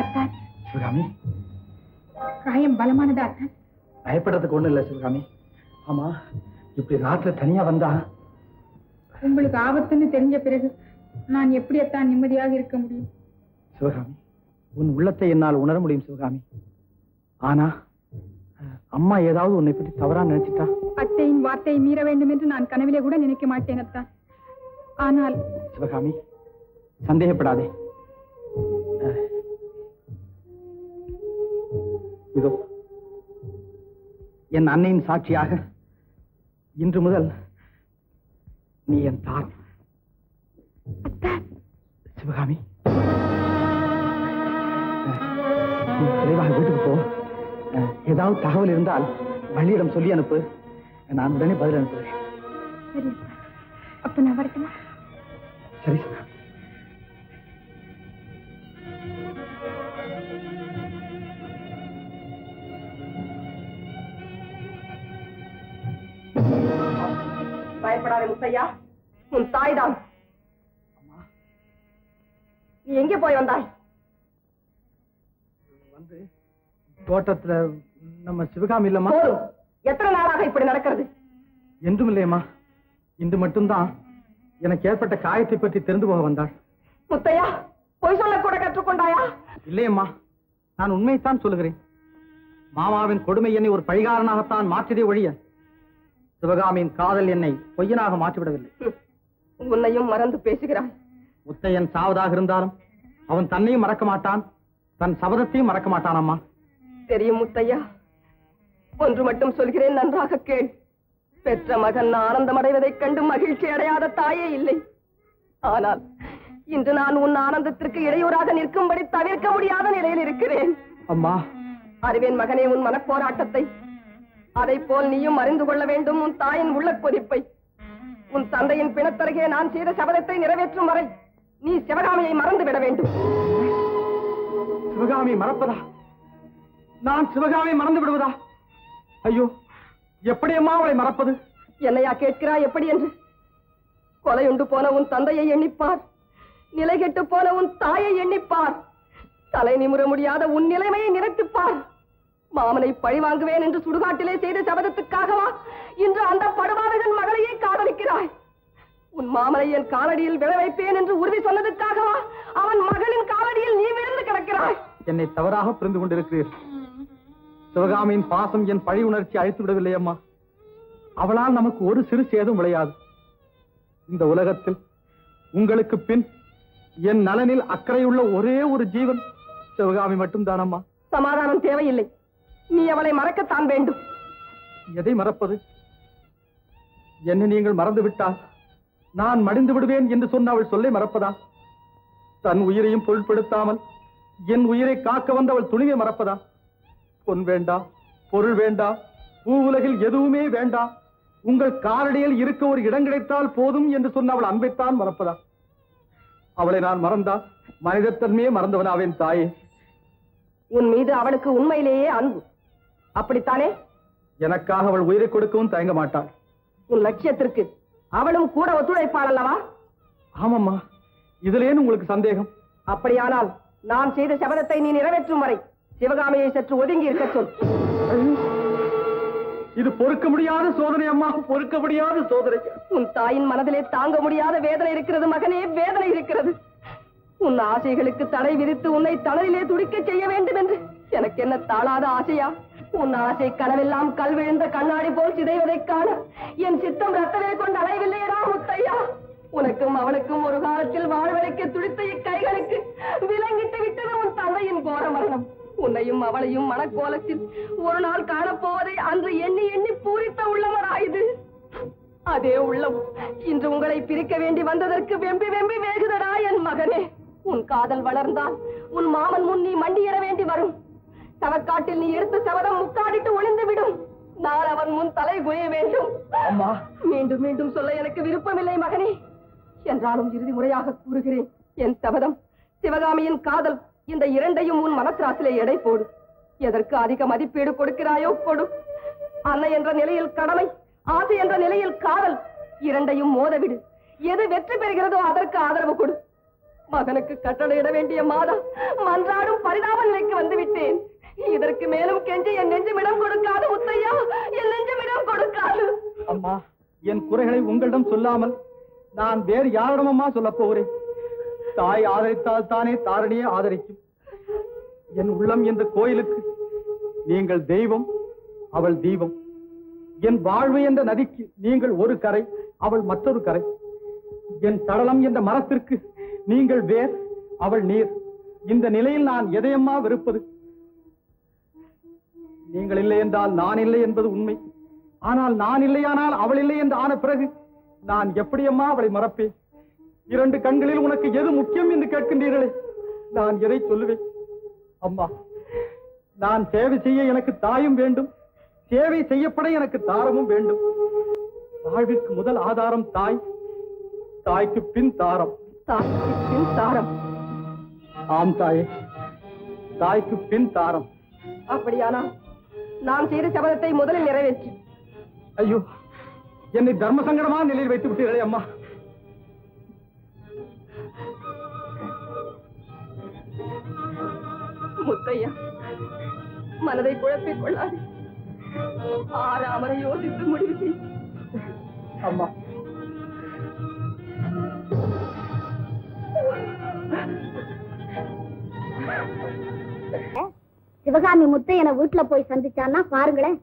அத்தான். சிவகாமி. காயம் பலமானதா அத்தான்? பயப்படுறதுக்கு ஒண்ணும் இல்ல சிவகாமி. ஆமா இப்படி ராத்திர தனியா வந்தா? உங்களுக்கு ஆபத்துன்னு தெரிஞ்ச பிறகு நான் எப்படி அத்தான் நிம்மதியாக இருக்க முடியும்? சிவகாமி உன் உள்ளத்தை என்னால் உணர முடியும் சிவகாமி. ஆனா அம்மா ஏதாவது உன்னை பற்றி தவறா நினைச்சிட்டா? அத்தையின் வார்த்தையை மீற வேண்டும் என்று நான் கனவிலே கூட நினைக்க மாட்டேன் அத்தான். ஆனால் சிவகாமி சந்தேகப்படாதே. இதோ. என் அன்னையின் சாட்சியாக இன்று முதல் நீ என் தான் சிவகாமி. விரைவாக வீட்டுக்கு போ. ஏதாவது தகவல் இருந்தால் வள்ளியிடம் சொல்லி அனுப்பு. நான் உடனே பதில் அனுப்புகிறேன். சரி அப்ப நான் வரட்டுமா? சரி சிவகாமி முத்தையா உன் தாய்தான். நீ எங்கே போய் வந்தாய்? வந்து தோட்டத்துல நம்ம சிவகாமி இல்லம்மா. எத்தனை நாளாக இப்படி நடக்கிறது? என்றும் இல்லையம்மா. இன்று மட்டும்தான் எனக்கு ஏற்பட்ட காயத்தை பற்றி தெரிந்து போக வந்தாள். முத்தையா பொய் சொல்ல கூட கற்றுக்கொண்டாயா? இல்லையம்மா. நான் உண்மையைத்தான் சொல்லுகிறேன். மாமாவின் கொடுமை என்னை ஒரு பழிகாரனாகத்தான் மாற்றியதே ஒழிய சிவகாமியின் காதல் என்னை பொய்யனாக மாற்றிவிடவில்லை. உன்னையும் மறந்து பேசுகிறாய். முத்தையன் சாவதாக இருந்தாலும் அவன் தன்னையும் மறக்க மாட்டான் தன் சபதத்தையும் மறக்க மாட்டான் அம்மா. தெரியும் முத்தையா? ஒன்று மட்டும் சொல்கிறேன் நன்றாக கேள். பெற்ற மகன் ஆனந்தம் அடைவதைக் கண்டு மகிழ்ச்சி அடையாத தாயே இல்லை. ஆனால் இன்று நான் உன் ஆனந்தத்திற்கு இடையூறாக நிற்கும்படி தவிர்க்க முடியாத நிலையில் இருக்கிறேன். அம்மா. அறிவேன் மகனே உன் மனப்போராட்டத்தை அதை போல் நீயும் அறிந்து கொள்ள வேண்டும் உன் தாயின் உள்ள கொதிப்பை. உன் தந்தையின் பிணத்தருகே நான் செய்த சபதத்தை நிறைவேற்றும் வரை நீ சிவகாமியை மறந்து விட வேண்டும். சிவகாமி மறப்பதா? நான் சிவகாமி மறந்து விடுவதா? ஐயோ எப்படியம்மா அவளை மறப்பது? என்னையா கேட்கிறாய் எப்படி என்று? கொலையுண்டு போன உன் தந்தையை எண்ணிப்பார். நிலை கெட்டு போன உன் தாயை எண்ணிப்பார். தலை நிமிர முடியாத உன் நிலைமையை நினைத்துப்பார். மாமனை பழி வாங்குவேன் என்று சுடுகாட்டிலே செய்த சபதத்துக்காகவா இன்று அந்த படுபாதகன் மகளையே காதலிக்கிறாய்? உன் மாமனை என் காலடியில் விழ வைப்பேன் என்று உறுதி சொன்னதுக்காகவா அவன் மகளின் காலடியில் நீ விழுந்து கிடக்கிறாய்? என்னை தவறாக புரிந்து கொண்டிருக்கிறீர். சிவகாமியின் பாசம் என் பழி உணர்ச்சி அழித்து விடவில்லை அம்மா. அவளால் நமக்கு ஒரு சிறு சேதம் விளையாது. இந்த உலகத்தில் உங்களுக்கு பின் என் நலனில் அக்கறையுள்ள ஒரே ஒரு ஜீவன் சிவகாமி மட்டும்தான் அம்மா சமாதானம் தேவையில்லை. நீ அவளை மறக்கத்தான் வேண்டும். எதை மறப்பது? என்னை நீங்கள் மறந்து விட்டால் நான் மடிந்து விடுவேன் என்று சொன்ன அவள் சொல்லை மறப்பதா? தன் உயிரையும் பொருட்படுத்தாமல் என் உயிரை காக்க வந்தவள் துணிவை மறப்பதா? பொன் வேண்டா பொருள் வேண்டா பூ உலகில் எதுவுமே வேண்டா உங்கள் காலடியில் இருக்க ஒரு இடம் கிடைத்தால் போதும் என்று சொன்ன அவள் அன்பைத்தான் மறப்பதா? அவளை நான் மறந்தா மனிதத்தன்மையே மறந்தவனாவேன் தாயே. உன் மீது அவளுக்கு உண்மையிலேயே அன்பு. அப்படித்தானே? எனக்காக அவள் உயிரை கொடுக்கவும் தயங்க மாட்டாள். உன் லட்சியத்திற்கு அவளும் கூட ஒத்துழைப்பாள் அல்லவா? ஆமாம்மா. இதுலேன்னு உங்களுக்கு சந்தேகம். அப்படியானால் நான் செய்த சபதத்தை நீ நிறைவேற்றும் வரை சிவகாமியை சற்று ஒதுங்கி இருக்க சொல். இது பொறுக்க முடியாத சோதனை அம்மா. பொறுக்க முடியாத சோதனை. உன் தாயின் மனதிலே தாங்க முடியாத வேதனை இருக்கிறது மகனே வேதனை இருக்கிறது. உன் ஆசைகளுக்கு தடை விதித்து உன்னை தளரிலே துடிக்க செய்ய வேண்டும் என்று. எனக்கு என்ன தாளாத ஆசையா? உன் ஆசை கனவெல்லாம் கல் விழுந்த கண்ணாடி போல் சிதைவதைக் காண என் சித்தம் ரத்தவே கொண்டு அலைவில்லையடா முத்தையா? உனக்கும் அவனுக்கும் ஒரு காலத்தில் வாழ்வழைக்க துடித்த இக்கைகளுக்கு விலங்கிட்டு விட்டது உன் தந்தையின் கோர மரணம். உன்னையும் அவளையும் மனக்கோலத்தில் ஒரு நாள் காணப்போவதை அன்று எண்ணி எண்ணி பூரித்த உள்ளவராயுது அதே உள்ளம் இன்று உங்களை பிரிக்க வேண்டி வந்ததற்கு வெம்பி வெம்பி வேகுதடா என் மகனே. உன் காதல் வளர்ந்தால் உன் மாமன் முன் நீ மண்டியிட வேண்டி வரும். தவக்காட்டில் நீ எடுத்த சபதம் முக்காடிட்டு ஒளிந்து விடும் நான் அவன் முன் தலை குய வேண்டும். அம்மா மீண்டும் மீண்டும் சொல்ல எனக்கு விருப்பமில்லை மகனே. என்றாலும் இறுதி முறையாக கூறுகிறேன் என் சபதம் சிவகாமியின் காதல் இந்த இரண்டையும் உன் மனத்திராசிலே எடை போடு. எதற்கு அதிக மதிப்பீடு கொடுக்கிறாயோ கொடு. அன்னை என்ற நிலையில் கடமை ஆசை என்ற நிலையில் காதல் இரண்டையும் மோதவிடு. எது வெற்றி பெறுகிறதோ அதற்கு ஆதரவு கொடு. மகனுக்கு கட்டளையிட வேண்டிய மாதா மன்றாடும் பரிதாப நிலைக்கு வந்து விட்டேன் இதற்கு மேலும் கெஞ்சி என் நெஞ்சமிடம் கொடுக்காது முத்தையா. என் நெஞ்சமிடம் கொடுக்காது. அம்மா என் குறைகளை உங்களிடம் சொல்லாமல் நான் வேறு யாரிடமம்மா சொல்லப் போகிறேன்? தாய் ஆதரித்தால் தானே தாரணியே ஆதரிக்கும். என் உள்ளம் என்ற கோயிலுக்கு நீங்கள் தெய்வம் அவள் தீபம். என் வாழ்வு என்ற நதிக்கு நீங்கள் ஒரு கரை அவள் மற்றொரு கரை. என் தடலம் என்ற மரத்திற்கு நீங்கள் வேர் அவள் நீர். இந்த நிலையில் நான் எதையம்மா வெறுப்பது? நீங்கள் இல்லை என்றால் நான் இல்லை என்பது உண்மை. ஆனால் நான் இல்லையானால் அவள் இல்லை என்று ஆன பிறகு நான் எப்படியம்மா அவளை மறப்பேன்? இரண்டு கண்களில் உனக்கு எது முக்கியம் என்று கேட்கின்றீர்களே? நான் எதை சொல்லுவேன்? அம்மா நான் சேவை செய்ய எனக்கு தாயும் வேண்டும். சேவை செய்யப்பட எனக்கு தாரமும் வேண்டும். வாழ்விற்கு முதல் ஆதாரம் தாய். தாய்க்கு பின் தாரம். தாய்க்கு பின் தாரம். ஆம் தாயே தாய்க்கு பின் தாரம். அப்படியானால் நான் செய்த சபதத்தை முதலில் நிறைவேற்று. ஐயோ என்னை தர்ம சங்கடமான நிலையில் வைத்து விட்டீர்களே அம்மா. முத்தையா மனதை குழப்பிக் கொள்ளாது. ஆறாமரை யோசித்து முடிவு செய். அம்மா சிவகாமி முத்தையனை வீட்டுல போய் சந்திச்சான்னா பாருங்களேன்.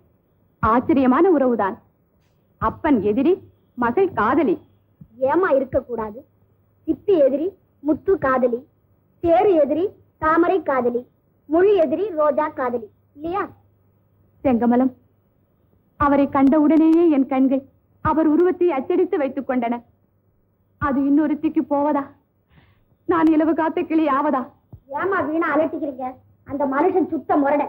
ஆச்சரியமான உறவுதான். அப்பன் எதிரி மகள் காதலி. ஏமா இருக்க கூடாது சிப்பி எதிரி முத்து காதலி. தேரு எதிரி தாமரை காதலி. முழு எதிரி ரோஜா காதலி. இல்லையா? செங்கமலம் அவரை கண்டவுடனேயே என் கண்கள் அவர் உருவத்தை அச்சடித்து வைத்துக் கொண்டன. அது இன்னொருத்திக்கு போவதா? நான் இலவு காத்த கிளி ஆவதா? ஏமா வீணா அலட்டிக்கிறீங்க? அந்த மனுஷன் சுத்த முரட.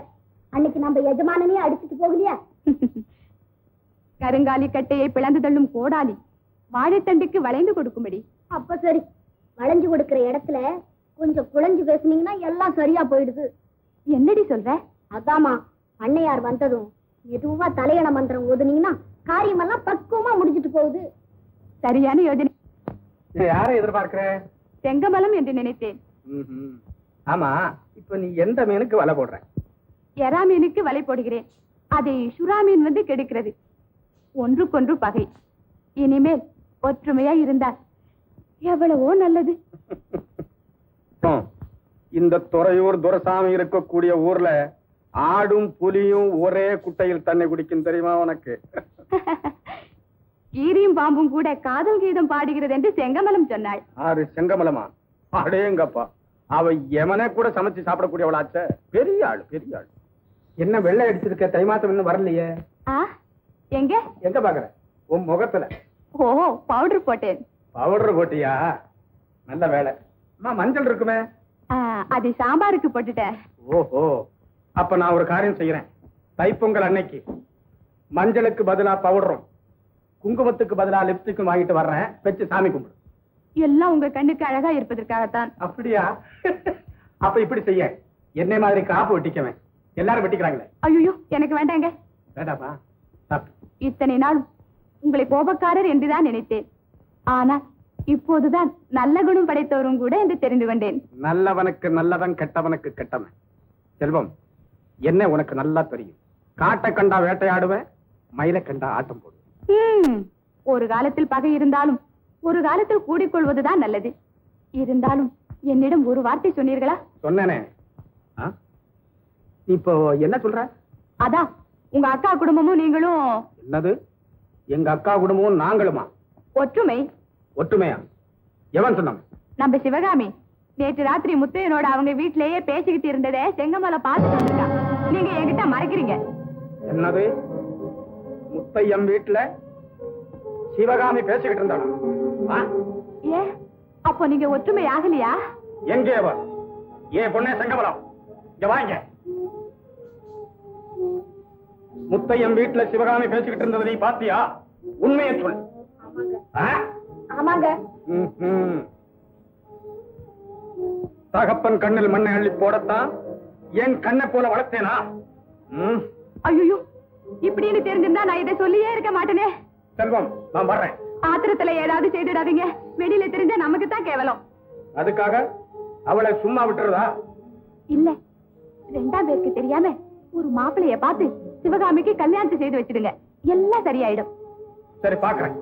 அன்னைக்கு நம்ம எஜமானனே அடிச்சுட்டு போகலையா? கருங்காலி கட்டையை பிளந்து தள்ளும் கோடாலி வாழைத்தண்டுக்கு வளைந்து கொடுக்கும்படி. அப்ப சரி வளைஞ்சு கொடுக்கிற இடத்துல கொஞ்சம் குழஞ்சு பேசுனீங்கன்னா எல்லாம் சரியா போயிடுது. என்னடி சொல்ற? அதாம்மா அன்னையார் வந்ததும் மெதுவா தலையண மந்திரம் ஓதுனீங்கன்னா காரியமெல்லாம் பக்குவமா முடிஞ்சிட்டு போகுது. சரியான யோஜனை. யாரை எதிர்பார்க்கிற? செங்கமலம் என்று நினைத்தேன். ஆமா இப்ப நீ எந்த மீனுக்கு வலை போடுற? எறா மீனுக்கு வலை போடுகிறேன். அதை சுறா மீன் வந்து கெடுக்கிறது. ஒன்றுக்கொன்று பகை. இனிமேல் ஒற்றுமையா இருந்தால் எவ்வளவோ நல்லது. இந்த துறையூர் துரசாமி இருக்கக்கூடிய ஊர்ல ஆடும் புலியும் ஒரே குட்டையில் தண்ணி குடிக்கும் தெரியுமா உனக்கு? கீரியும் பாம்பும் கூட காதல் கீதம் பாடுகிறது என்று செங்கமலம் சொன்னாள். ஆறு செங்கமலமா? அடேங்கப்பா. அவ எமனே கூட சமைச்சு சாப்பிடக்கூடியவளாச்சே. பெரிய ஆள் பெரிய ஆள். என்ன வெள்ளை அடிச்சிருக்க தை மாசம் இன்னும் வரலையே? எங்க? எங்க பாக்குற? உன் முகத்துல. ஓ பவுடர் போட்டேன். பவுடர் போட்டியா? நல்ல வேலை. அம்மா மஞ்சள் இருக்குமே? அதை சாம்பாருக்கு போட்டுட்டேன். ஓஹோ. அப்ப நான் ஒரு காரியம் செய்யறேன். தைப்பொங்கல் அன்னைக்கு மஞ்சளுக்கு பதிலா பவுடரும் குங்குமத்துக்கு பதிலா லிப்ஸ்டிக்கும் வாங்கிட்டு வர்றேன். வச்சு சாமி கும்பிடு. எல்லாம் உங்க கண்ணுக்கு அழகா இருப்பதற்காகத்தான். அப்படியா? அப்ப இப்படி செய்ய. என்னை மாதிரி காப்பு வெட்டிக்கவன். எல்லாரும் வெட்டிக்கிறாங்களே. ஐயோ எனக்கு வேண்டாங்க. வேண்டாமா? இத்தனை நாள் உங்களை கோபக்காரர் என்றுதான் நினைத்தேன். ஆனால் இப்போதுதான் நல்ல குணம் படைத்தவரும் கூட என்று தெரிந்து கொண்டேன். நல்லவனுக்கு நல்லவன் கெட்டவனுக்கு கெட்டவன். செல்வம் என்ன உனக்கு நல்லா தெரியும். காட்டை கண்டா வேட்டையாடுவேன் மயிலை கண்டா ஆட்டம் போடுவேன் ஒரு காலத்தில் பகை இருந்தாலும் ஒரு காலத்தில் கூடிக்கொள்வதுதான் நல்லது. இருந்தாலும் என்னிடம் ஒரு வார்த்தை சொன்னீர்களா? சொன்னேனே. இப்போ என்ன சொல்ற? அதான் உங்க அக்கா குடும்பமும் நீங்களும் என்னது? எங்க அக்கா குடும்பமும் நாங்களுமா? ஒற்றுமை. ஒற்றுமையா? எவன் சொன்னான்? நம்ம சிவகாமி. நேற்று ராத்திரி முத்தையனோட அவங்க வீட்டிலேயே பேசிக்கிட்டு இருந்ததை செங்கமலை பார்த்துட்டு வந்திருக்கா நீங்க என்கிட்ட மறைக்கிறீங்க. என்னது? முத்தையம் வீட்டுல சிவகாமி பேசிக்கிட்டு இருந்தானா? ஆ? ஏ அப்போ நீங்க ஒற்றுமை ஆகலையா எங்கே அவ ஏன் பொண்ணே சங்கமலம். இங்க வாங்க. முத்தையம் வீட்டுல சிவகாமி பேசிக்கிட்டு இருந்ததை நீ பாத்தியா உண்மையை சொல்? ஆமாங்க. தகப்பன் கண்ணில் மண்ணை அள்ளி போடத்தான் என் கண்ணை போல வளர்த்தேனா. ஐயோ இப்படின்னு தெரிஞ்சிருந்தா நான் இதை சொல்லியே இருக்க மாட்டேனே. செல்வம் நான் வர்றேன். ஆத்திரத்துல ஏதாவது செய்துடாதீங்க. வெளியில தெரிஞ்சா நமக்கு தான் கேவலம். அதுக்காக அவளை சும்மா விட்டுறதா? இல்ல. ரெண்டாம் பேருக்கு தெரியாம ஒரு மாப்பிளைய பார்த்து சிவகாமிக்கு கல்யாணத்தை செய்து வச்சிடுங்க. எல்லாம் சரியாயிடும். சரி பாக்குறேன்.